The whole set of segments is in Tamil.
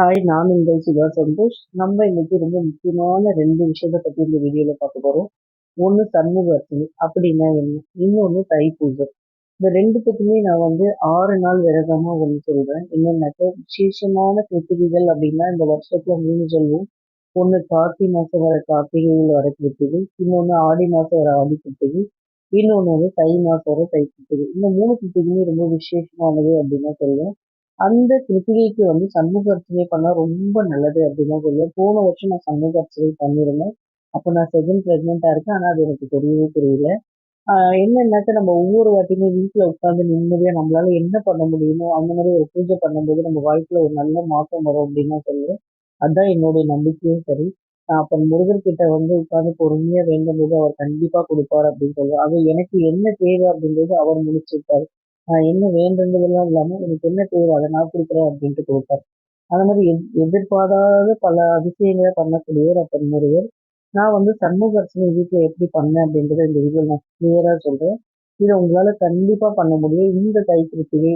ஹாய் நான் உங்கள் சுதா சந்தோஷ். நம்ம இன்னைக்கு ரொம்ப முக்கியமான ரெண்டு விஷயத்த பற்றி இந்த வீடியோவில் பார்க்க போகிறோம் ஒன்று சண்முகார்த்தனி அப்படின்னா என்ன? இன்னொன்று தைப்பூஜை இந்த ரெண்டு பற்றியுமே நான் வந்து ஆறு நாள் விரதமாக ஒன்று சொல்கிறேன் என்னென்னாக்க விசேஷமான கிருத்திகைகள் அப்படின்னா இந்த வருஷத்தில் மூணு சொல்வோம் ஒன்று கார்த்தி மாதம் வர கார்த்திகையில் வர கிருத்திகை இன்னொன்று ஆடி மாதம் வர ஆடி கிருத்திகை இன்னொன்று வந்து தை மாதம் வர தை கிருத்திகை இந்த மூணு கிருத்திகையுமே ரொம்ப விசேஷமானது அப்படின்னு சொல்லுவேன் அந்த கிருத்திகைக்கு வந்து சண்முக அர்ச்சனை பண்ணால் ரொம்ப நல்லது அப்படின்னு தான் சொல்லுவேன் போன வருஷம் நான் சண்முக அர்ச்சனை பண்ணியிருந்தேன். அப்போ நான் செகண்ட் ப்ரெக்னெண்ட்டாக இருக்கேன். ஆனால் அது எனக்கு தெரியவே தெரியல. என்னென்னாக்கா நம்ம ஒவ்வொரு வாட்டியுமே வீட்டில் உட்காந்து நிம்மதியாக நம்மளால என்ன பண்ண முடியுமோ அந்த மாதிரி ஒரு பூஜை பண்ணும்போது நம்ம வாழ்க்கையில் ஒரு நல்ல மாற்றம் வரும் அப்படின்னு சொல்லுவேன் அதுதான் என்னுடைய நம்பிக்கையும் சரி. அப்போ முருகர்கிட்ட வந்து உட்காந்து பொறுமையாக வேண்டும் போது அவர் கண்டிப்பாக கொடுப்பார் அப்படின்னு சொல்லுவார் அது எனக்கு என்ன தேவை அப்படின்றது அவர் முடிச்சிருப்பாரு. நான் என்ன வேண்டுன்றதெல்லாம் இல்லாமல் எனக்கு என்ன தேவை? அதை நான் கொடுக்குறேன் அப்படின்ட்டு கொடுப்பார். அந்த மாதிரி எத் எதிர்பாராத பல அதிசயங்களை பண்ணக்கூடியவர் அப்பன் முருகர். நான் வந்து சண்முக அர்ச்சனை வீட்டில் எப்படி பண்ணேன் அப்படின்றத இந்த வீடியோ நான் கிளியராக சொல்கிறேன் இதை உங்களால் கண்டிப்பாக பண்ண முடியும். இந்த தை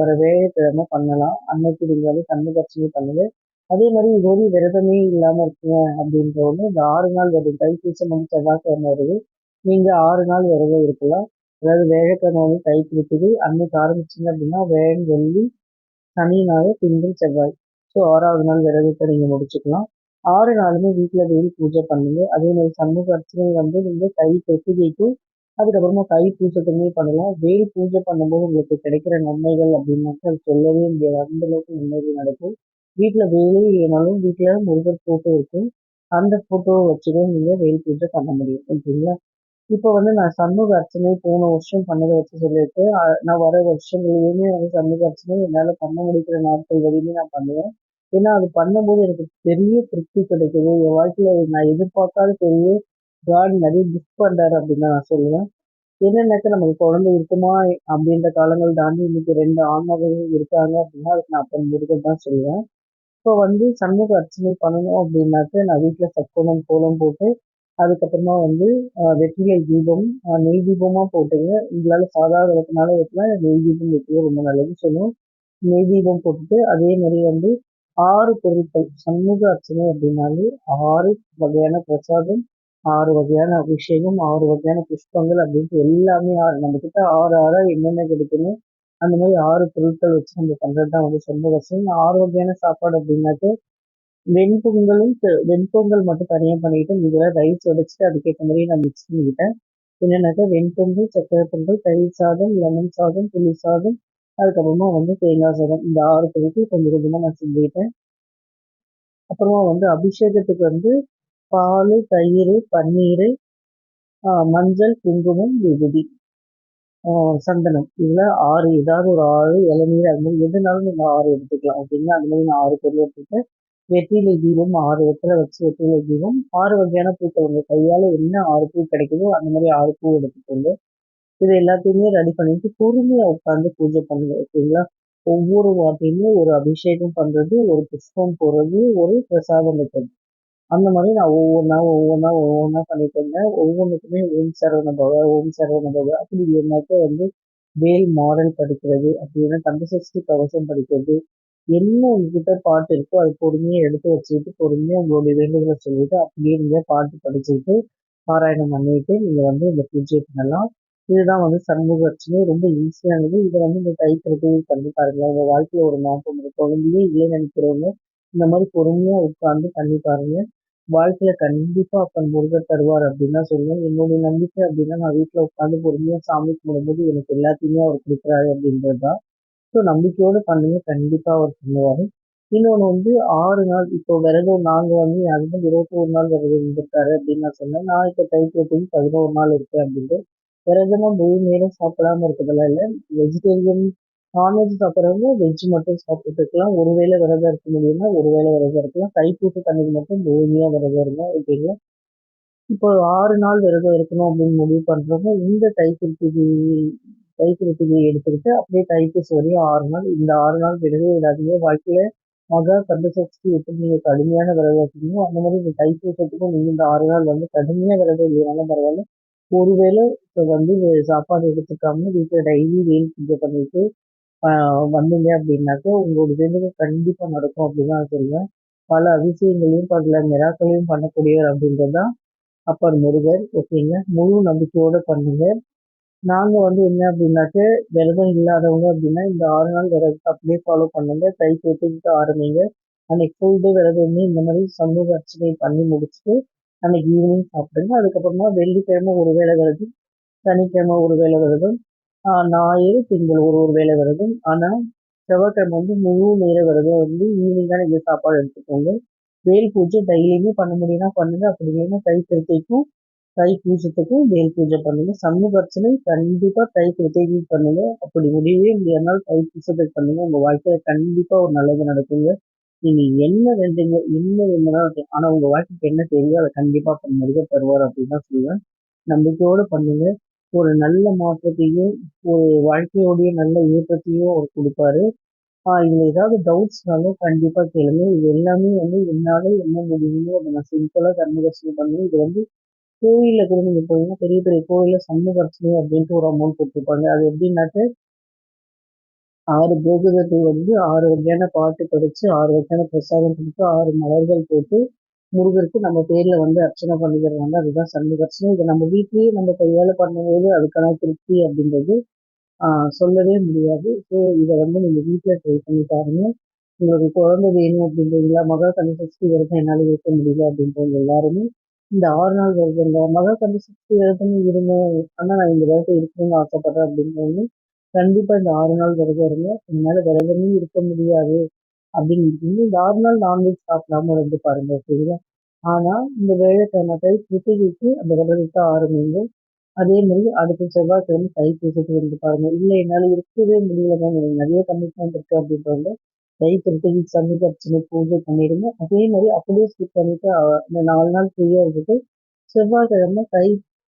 வர வேலைக்கிழமை பண்ணலாம். அன்னைக்கு நீங்கள் சண்முக அர்ச்சனை பண்ணுது. அதே மாதிரி இது ஒரு விரதமே இல்லாமல் இருக்குங்க அப்படின்றவங்க இந்த ஆறு நாள் வருது தைப்பூசம் வந்து செவ்வாய்க்கிழமை வருது நீங்கள் ஆறு நாள் விரதம் இருக்கலாம். அதாவது வேகக்கிழமை வந்து தை பிடிக்குது அன்னைக்கு ஆரம்பிச்சிங்க அப்படின்னா வேன் வெள்ளி சனி ஞாயிறு திங்கள் செவ்வாய். ஸோ ஆறாவது நாள் விரதத்தை நீங்கள் முடிச்சுக்கலாம். ஆறு நாளுமே வீட்டில் வெயில் பூஜை பண்ணுங்க. அதே மாதிரி சமூக அர்ச்சனை வந்து நீங்கள் கை பெட்டிகைக்கும் அதுக்கப்புறமா கை பூஜைக்குமே பண்ணலாம். வேல் பூஜை பண்ணும்போது உங்களுக்கு கிடைக்கிற நன்மைகள் அப்படின்னாக்க அது சொல்லவே முடியாது. அந்த அளவுக்கு நன்மைகள் நடக்கும். வீட்டில் வேலே இல்லைனாலும் வீட்டில் முருகர் ஃபோட்டோ இருக்கும். அந்த ஃபோட்டோவை வச்சுதான் நீங்கள் வெயில் பூஜை பண்ண முடியும். ஓகேங்களா இப்போ வந்து நான் சண்முக அர்ச்சனை போன வருஷம் பண்ணதை வச்சு சொல்லிட்டு நான் வர வருஷங்களையுமே வந்து சண்முக அர்ச்சனை என்னால் பண்ண முடிக்கிற நாட்கள் வரையுமே நான் பண்ணுவேன். ஏன்னா அது பண்ணும்போது எனக்கு பெரிய திருப்தி கிடைக்குது. என் வாழ்க்கையில் நான் எதிர்பார்க்காத பெரிய காட் நிறைய கிஃப்ட் பண்ணுறாரு அப்படின்னு நான் சொல்லுவேன். என்னென்னாக்க நமக்கு குழந்தை இருக்குமா அப்படின்ற காலங்கள் தாண்டி இன்னைக்கு ரெண்டு ஆன்மகள் இருக்காங்க அப்படின்னா அதுக்கு நான் அப்போ முருகன் தான் சொல்லுவேன். இப்போ வந்து சண்முக அர்ச்சனை பண்ணணும் அப்படின்னாக்க நான் வீட்டில் சக்கோணம் கோலம் போட்டு அதுக்கப்புறமா வந்து வெற்றிலை தீபம் நெய் தீபமாக போட்டுங்க. உங்களால் சாதாரண விளக்குனால வைக்கலாம் நெய் தீபம் வைக்கிறது ரொம்ப நல்லது. சொல்லுவோம் நெய் தீபம் போட்டுட்டு அதே மாதிரி வந்து ஆறு பொருட்கள் சண்முக அர்ச்சனை அப்படின்னாலே ஆறு வகையான பிரசாதம் ஆறு வகையான அபிஷேகம் ஆறு வகையான புஷ்பங்கள் அப்படின்ட்டு எல்லாமே ஆறு நம்ம கிட்ட ஆறு ஆறா என்னென்ன கிடைக்குமோ அந்த மாதிரி ஆறு பொருட்கள் வச்சு நம்ம பண்ணுறது தான் வந்து சண்முக அர்ச்சனை. ஆறு வகையான சாப்பாடு அப்படின்னாக்க வெண்பொங்கலும் வெண்பொங்கல் மட்டும் தனியாக பண்ணிக்கிட்டு இதில் ரைஸ் உடைச்சிட்டு அதுக்கேற்ற மாதிரி நான் மிக்ஸ் பண்ணிக்கிட்டேன். என்னென்னாக்கா வெண்பொங்கல் சக்கரை பொங்கல் தயிர் சாதம் லெமன் சாதம் புளி சாதம் அதுக்கப்புறமா வந்து தேங்காய் சாதம் இந்த ஆறு பொருட்கள் கொஞ்சம் கொஞ்சமாக நான் செஞ்சுக்கிட்டேன். அப்புறமா வந்து அபிஷேகத்துக்கு வந்து பால் தயிர் பன்னீர் மஞ்சள் குங்குமம் விபூதி சந்தனம். இதில் ஆறு ஏதாவது ஒரு ஆறு இளநீர் அது மாதிரி எதுனாலும் நீங்கள் ஆறு எடுத்துக்கலாம். ஓகேங்களா அது மாதிரி நான் ஆறு பொருள் எடுத்துக்கிட்டேன். வெற்றிலை தீபம் ஆறு வெற்றில வச்சு வெற்றிலை தீபம். ஆறு வகையான பூக்கள் உங்கள் கையால் என்ன ஆறு பூ கிடைக்குதோ அந்த மாதிரி ஆறு பூ எடுத்துக்கொண்டு இது எல்லாத்தையுமே ரெடி பண்ணிட்டு பொறுமையாக உட்காந்து பூஜை பண்ணுங்க ஓகேங்களா ஒவ்வொரு வாட்டியுமே ஒரு அபிஷேகம் பண்ணுறது ஒரு புஷ்பம் போடுறது ஒரு பிரசாதம் வைக்கிறது. அந்த மாதிரி நான் ஒவ்வொன்றா ஒவ்வொன்றா ஒவ்வொன்றா பண்ணிட்டு இருந்தேன் ஒவ்வொன்றுக்குமே ஓம் சரவண பவ ஓம் சரவண பவ அப்படி இல்லைனாக்க வந்து வேல் மாடல் படிக்கிறது அப்படின்னா கந்தசஷ்டி கவசம் படிக்கிறது என்ன உங்ககிட்ட பாட்டு இருக்கோ அது பொறுமையாக எடுத்து வச்சுக்கிட்டு பொறுமையாக உங்களுடைய வேண்டுதலை சொல்லிட்டு அப்படியே நீங்கள் பாட்டு படிச்சுக்கிட்டு பாராயணம் பண்ணிட்டு நீங்கள் வந்து இந்த பூஜை பண்ணலாம். இதுதான் வந்து சண்முக அர்ச்சனை. ரொம்ப ஈஸியானது இதை வந்து இந்த கைத்திறத்தை பண்ணி பாருங்களேன். உங்கள் வாழ்க்கையில் ஒரு மாற்றம் இருக்கும் குழந்தையே இல்லை நினைக்கிறவங்க இந்த மாதிரி பொறுமையாக உட்காந்து பண்ணி பாருங்க. வாழ்க்கையில கண்டிப்பா அப்பன் முருகர் தருவார் அப்படின்னு தான் சொல்லுவேன். என்னுடைய நம்பிக்கை அப்படின்னா நான் வீட்டில் உட்காந்து பொறுமையாக சாமி கும்பிடும்போது எனக்கு எல்லாத்தையுமே அவர் கொடுக்குறாரு அப்படின்றது தான் ஸோ நம்பிக்கையோடு பண்ணுங்க. கண்டிப்பாக அவர் பண்ணுவார். இன்னொன்று வந்து ஆறு நாள் இப்போ விரதம் நாங்கள் வந்து என் ஹஸ்பண்ட் இருபத்தோரு நாள் விரதம் இருந்திருக்காரு அப்படின்னு நான் சொன்னேன். நான் இப்போ தைப்பூட்டுக்கு பதினோரு நாள் இருக்கேன் அப்படின்ட்டு. விரதமாக முழு நேரம் சாப்பிடாம இருக்கிறதெல்லாம் இல்லை. வெஜிடேரியன் நான்வெஜ் சாப்பிட்றவங்க வெஜ் மட்டும் சாப்பிட்டு இருக்கலாம். ஒருவேளை விரதம் இருக்க முடியும்னா ஒருவேளை விரதம் இருக்கலாம். தைப்பூட்டு தண்ணிக்கு மட்டும் முழுமையாக விரதம் இருந்தால் ஓகேங்களா? இப்போ ஆறு நாள் விரதம் இருக்கணும் அப்படின்னு முடிவு பண்ணுறவங்க இந்த தைப்பூட்டு தைக்கிருத்திகை எடுத்துக்கிட்டு அப்படியே தைப்பூசி வரையும் ஆறு நாள் இந்த ஆறு நாள் விடவே விடாதீங்க வாழ்க்கையில் மகா கந்தசக்தி எப்படி நீங்கள் கடுமையான விரதம் இருக்கீங்களோ அந்த மாதிரி இந்த தைப்பூசத்துக்கும் நீங்கள் இந்த ஆறு நாள் வந்து கடுமையாக விரதம் இல்லைனாலும் பரவாயில்ல. ஒருவேளை இப்போ வந்து சாப்பாடு எடுத்துக்காம வீட்டில் டெய்லி வெயில் பூஜை பண்ணிட்டு வந்தீங்க அப்படின்னாக்க உங்களோட வேண்டுதல் கண்டிப்பாக நடக்கும் அப்படின்னு நான் சொல்லுவேன். பல அதிசயங்களையும் பல மிராக்களையும் பண்ணக்கூடியவர் அப்படின்றது தான் அப்பர் முருகர் ஓகேங்க முழு நம்பிக்கையோட பண்ணுங்க. நாங்கள் வந்து என்ன அப்படின்னாக்க விரதம் இல்லாதவங்க அப்படின்னா இந்த ஆறு நாள் விரதத்தை அப்படியே ஃபாலோ பண்ணுங்க. கை தேத்திக்கிட்டு ஆரம்பிங்க அன்னைக்கு ஃபுல் டே விரதமே இந்த மாதிரி சமூக அர்ச்சனை பண்ணி முடிச்சுட்டு அன்னைக்கு ஈவினிங் சாப்பிடுங்க. அதுக்கப்புறமா வெள்ளிக்கிழமை ஒரு வேலை விரதம் சனிக்கிழமை ஒரு வேலை விரதம் ஞாயிறு திங்கள் ஒரு ஒரு வேலை விரதம். ஆனால் செவ்வாய்க்கிழமை வந்து முழு நேர விரதம் வந்து ஈவினிங் தான் நீங்கள் சாப்பாடு எடுத்துக்கோங்க. வேல் பூஜை டெய்லியுமே பண்ண முடியும்னா பண்ணுங்க. அப்படி இல்லைன்னா கை திருத்திக்கும் தை பூஜத்துக்கும் வேல் பூஜை பண்ணுங்க. சமூக பிரச்சனை கண்டிப்பா தை திருத்தைக்கு பண்ணுங்க. அப்படி முடியவே முடியாதனால தை பூசத்துக்கு பண்ணுங்க. உங்க வாழ்க்கையில கண்டிப்பா ஒரு நல்லது நடக்குங்க. நீங்க என்ன வேண்டுங்க என்ன வேணும்னாலும் ஆனா உங்க வாழ்க்கைக்கு என்ன தெரியுதோ அதை கண்டிப்பா பண்ண தருவார் அப்படின்னு தான் சொல்லுவேன். நம்பிக்கையோடு பண்ணுங்க. ஒரு நல்ல மாற்றத்தையும் ஒரு வாழ்க்கையோடைய நல்ல ஏற்றத்தையும் அவர் கொடுப்பாரு. இதுல ஏதாவது டவுட்ஸ்னாலும் கண்டிப்பா கேளுங்க. இது எல்லாமே வந்து என்னால் என்ன முடியுமோ அதை நான் சிம்பிளா கன்வர்சேஷன் பண்ணுவேன் இது வந்து கோயிலில் கூட நீங்க போனீங்கன்னா பெரிய பெரிய கோயில்ல பிரச்சனை அப்படின்ட்டு ஒரு அமௌண்ட் கொடுத்துருப்பாங்க. அது எப்படின்னாக்க ஆறு கோபுரத்தை வந்து ஆறு வகையான பாட்டு படிச்சு ஆறு வகையான பிரசாதம் கொடுத்து ஆறு மலர்கள் போட்டு முருகருக்கு நம்ம பேர்ல வந்து அர்ச்சனை பண்ணிக்கிறாங்க அதுதான் சண்முகர்ச்சனை இதை நம்ம வீட்லயே நம்ம கையால பண்ணும்போது அதுக்கான திருப்தி அப்படின்றது சொல்லவே முடியாது. ஸோ இதை வந்து நீங்கள் வீட்டில் ட்ரை பண்ணி பாருங்க. உங்களுக்கு குழந்தை வேணும் அப்படின்றீங்களா? மகா கந்தசஷ்டி வரைக்கும் என்னால் இருக்க முடியல அப்படின்றவங்க எல்லாருமே இந்த ஆறு நாள் விரதங்க மகா சுற்றி விரதம் இருங்க ஆனால் நான் இந்த விரதம் இருக்கணும்னு ஆசைப்படுறேன் அப்படின்றவங்க கண்டிப்பாக இந்த ஆறு நாள் விரதம் இருங்க. என்னால் விரதமே இருக்க முடியாது அப்படின்னு இந்த ஆறு நாள் நான்வெஜ் சாப்பிடாம இருந்து பாருங்க சரிங்களா ஆனால் இந்த வேலைக்கிழமை கிருத்திகைக்கு அந்த விரதத்தை ஆரம்பிங்க. அதே மாதிரி அடுத்த செவ்வாய்க்கிழமை பேசிட்டு வந்து பாருங்க. இல்லை என்னால் இருக்கவே முடியல மேம் எனக்கு நிறைய கமிட்மெண்ட் இருக்கு அப்படின்றவங்க தைப்பூசத்துக்கு சந்தி பிரச்சனை பூஜை பண்ணிடுங்க. அதே மாதிரி அப்படியே ஸ்கிப் பண்ணிட்டு இந்த நாலு நாள் ஃப்ரீயாக இருக்குது செவ்வாய்க்கிழமை தை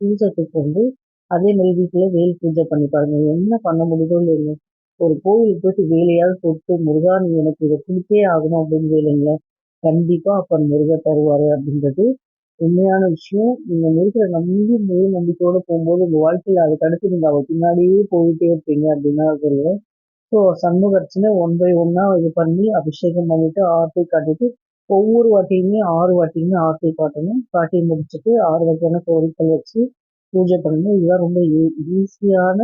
பூஜைக்கு வந்து அதே மாதிரி வீட்டில் வேல் பூஜை பண்ணி பாருங்க. என்ன பண்ண முடியுதோ இல்லைங்க ஒரு கோயிலுக்கு போயிட்டு வேலையாவது போட்டு முருகா நீ எனக்கு இதை கொடுத்தே ஆகணும் அப்படின்னு வேலைங்களேன் கண்டிப்பா அப்புறம் முருகர் தருவாரு அப்படின்றது உண்மையான விஷயம். நீங்க முருகரை நம்பி முழு நம்பிக்கையோட போகும்போது உங்க வாழ்க்கையில அதுக்கு அடுத்து நீங்க அவர் பின்னாடியே போயிட்டே இருப்பீங்க அப்படின்னா சொல்லுவேன் ஸோ சண்முகர்ச்சனை ஒன் பை ஒன்னா இது பண்ணி அபிஷேகம் பண்ணிட்டு ஆர்த்தி காட்டிட்டு ஒவ்வொரு வாட்டியுமே ஆறு வாட்டியுமே ஆர்த்தி காட்டணும். காட்டி முடிச்சுட்டு ஆறு வகையான கோரிக்கை வச்சு பூஜை பண்ணணும். இதுதான் ரொம்ப ஈஸியான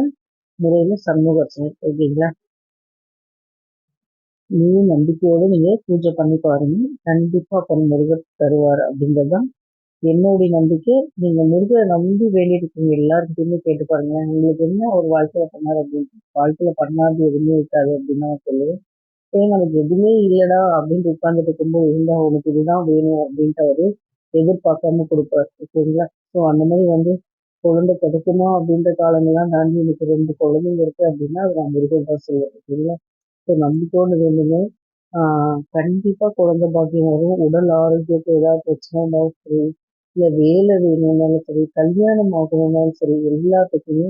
முறையில சண்முகர்ச்சனை. ஓகேங்களா? நீயும் நம்பிக்கையோடு நீங்க பூஜை பண்ணி பாருங்க. கண்டிப்பா பொன் முருகர் தருவார் அப்படின்றது தான் என்னுடைய நம்பிக்கை நீங்க முருகரை நம்பி வேண்டியிருக்கீங்க எல்லாருக்கிட்டையுமே கேட்டு பாருங்க. உங்களுக்கு என்ன ஒரு வாழ்க்கையில பண்ணாரு அப்படின்னு வாழ்க்கையில பண்ணாது எதுவுமே இருக்காது அப்படின்னு நான் சொல்லுவேன். ஏன் நமக்கு எதுவுமே இல்லடா அப்படின்ட்டு உட்கார்ந்துட்டு இருக்கும்போது இருந்தா உனக்கு இதுதான் வேணும் அப்படின்ட்டு அவரு எதிர்பார்க்காம கொடுப்பாரு ஓகேங்களா ஸோ அந்த மாதிரி வந்து குழந்தை கிடைக்குமா அப்படின்ற காலங்கள்லாம் தாண்டி எனக்கு ரெண்டு குழந்தைங்க இருக்கு அப்படின்னா அது நான் முருகன் தான் சொல்லுவேன் ஓகேங்களா ஸோ நம்பிக்கையோடு வேணுமே கண்டிப்பாக குழந்தை பாக்கியம் வரும். உடல் ஆரோக்கியத்தை ஏதாவது பிரச்சனை இருந்தாலும் சரி இல்லை வேலை வேணும்னாலும் சரி கல்யாணம் ஆகணும்னாலும் சரி எல்லாத்துக்குமே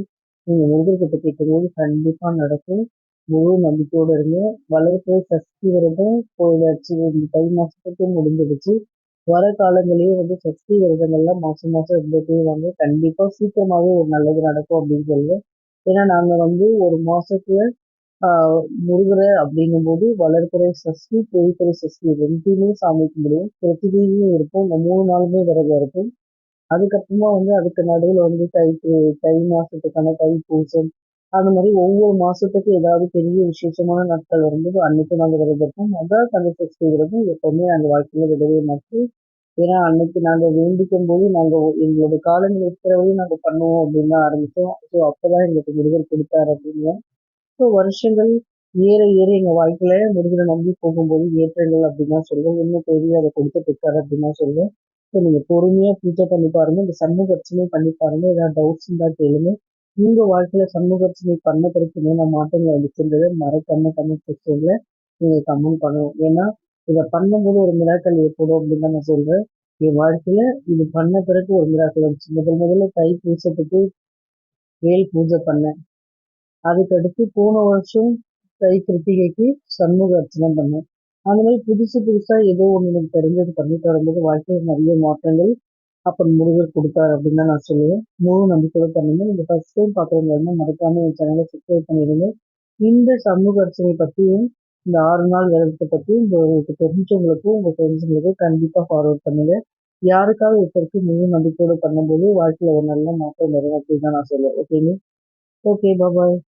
நீங்கள் முருகர்கிட்ட கேட்கும்போது கண்டிப்பாக நடக்கும். முழு நம்பிக்கையோடு இருங்க. வளர்ப்பு சஷ்டி விரதம் போயிடாச்சு இந்த தை மாதத்துக்கு முடிஞ்சிடுச்சு. வர காலங்களையே வந்து சஷ்டி விரதங்கள்லாம் மாதம் மாதம் இருந்துகிட்டே வாங்க கண்டிப்பாக சீக்கிரமாகவே ஒரு நல்லது நடக்கும் அப்படின்னு சொல்லுவேன். ஏன்னா நாங்கள் வந்து ஒரு மாதத்துல முருகரை அப்படிங்கும்போது வளர்ப்புறை சஷ்டி தேய்பிறை சஷ்டி ரெண்டுமே சாமி கும்பிடுவோம். பிரதிதியும் இருக்கும் இந்த மூணு நாளுமே விரதம் இருக்கும் அதுக்கப்புறமா வந்து அதுக்கு நடுவில் வந்து தை தை மாசத்துக்கான தை பூசம். அந்த மாதிரி ஒவ்வொரு மாசத்துக்கு ஏதாவது பெரிய விசேஷமான நாட்கள் வரும்போது அன்னைக்கு நாங்கள் விரதம் இருப்போம். அதான் கந்த சஷ்டி விரதம். எப்பவுமே நாங்கள் வாழ்க்கையில விடவே மாட்டோம். ஏன்னா அன்னைக்கு நாங்கள் வேண்டிக்கும் போது நாங்கள் எங்களோட காலங்கள் இருக்கிறவரையும் நாங்கள் பண்ணுவோம் அப்படின்னு தான் ஆரம்பித்தோம் ஸோ அப்போதான் எங்களுக்கு முருகர் கொடுத்தாரு அப்படின்னு ஸோ வருஷங்கள் ஏற ஏற எங்கள் வாழ்க்கையில முருகனை நம்பி போகும்போது ஏற்றங்கள் அப்படின்னு தான் சொல்லுவேன் என்ன தேவையோ அதை கொடுத்து இருக்காரு அப்படின்னா சொல்லுவேன் ஸோ நீங்கள் பொறுமையாக பூஜை பண்ணி பாருங்க. இந்த சண்முக அர்ச்சனை பண்ணி பாருங்க. ஏதாவது டவுட்ஸ் இருந்தால் கேளுங்க. உங்க வாழ்க்கையில சண்முக அர்ச்சனை பண்ண பிறகு என்னென்ன மாற்றங்கள் வந்துச்சுன்றதை மறக்காம கமெண்ட் செக்ஷன்ல நீங்க கமெண்ட் பண்ணணும். ஏன்னா இதை பண்ணும்போது ஒரு மிராக்கள் ஏற்படும் அப்படின்னு தான் நான் சொல்றேன். என் வாழ்க்கையில இது பண்ண பிறகு ஒரு மிராக்கள் வந்துச்சு. முதல் முதல்ல தை பூசத்துக்கு வேல் பூஜை பண்ணேன். அதுக்கடுத்து போன வருஷம் தை கிருத்திகைக்கு சண்முக அர்ச்சனை பண்ணேன். அந்த மாதிரி புதுசு புதுசாக ஏதோ ஒன்று எனக்கு தெரிஞ்சது பண்ணிட்டு வரும்போது வாழ்க்கையில் நிறைய மாற்றங்கள் அப்புறம் முருகர் கொடுத்தாரு அப்படின்னு தான் நான் சொல்லுவேன். முழு நம்பிக்கையோட பண்ணுங்க. நீங்கள் ஃபர்ஸ்ட் டைம் பார்க்குறவங்க இருந்தால் மறக்காம என் சேனலை சப்ஸ்கிரைப் பண்ணிடுங்க. இந்த சமூக அர்ச்சனை பற்றியும் இந்த ஆறு நாள் விரதத்தை பற்றியும் உங்களுக்கு தெரிஞ்சவங்களுக்கும் உங்கள் ஃப்ரெண்ட்ஸுங்களுக்கும் கண்டிப்பாக ஃபார்வர்ட் பண்ணுங்கள் யாருக்காவது ஒருத்தருக்கு முழு நம்பிக்கையோடு பண்ணும்போது வாழ்க்கையில் ஒரு நல்ல மாற்றம் வரும் அப்படின்னு தான் நான் சொல்லுவேன். ஓகேங்க ஓகே பாபாய்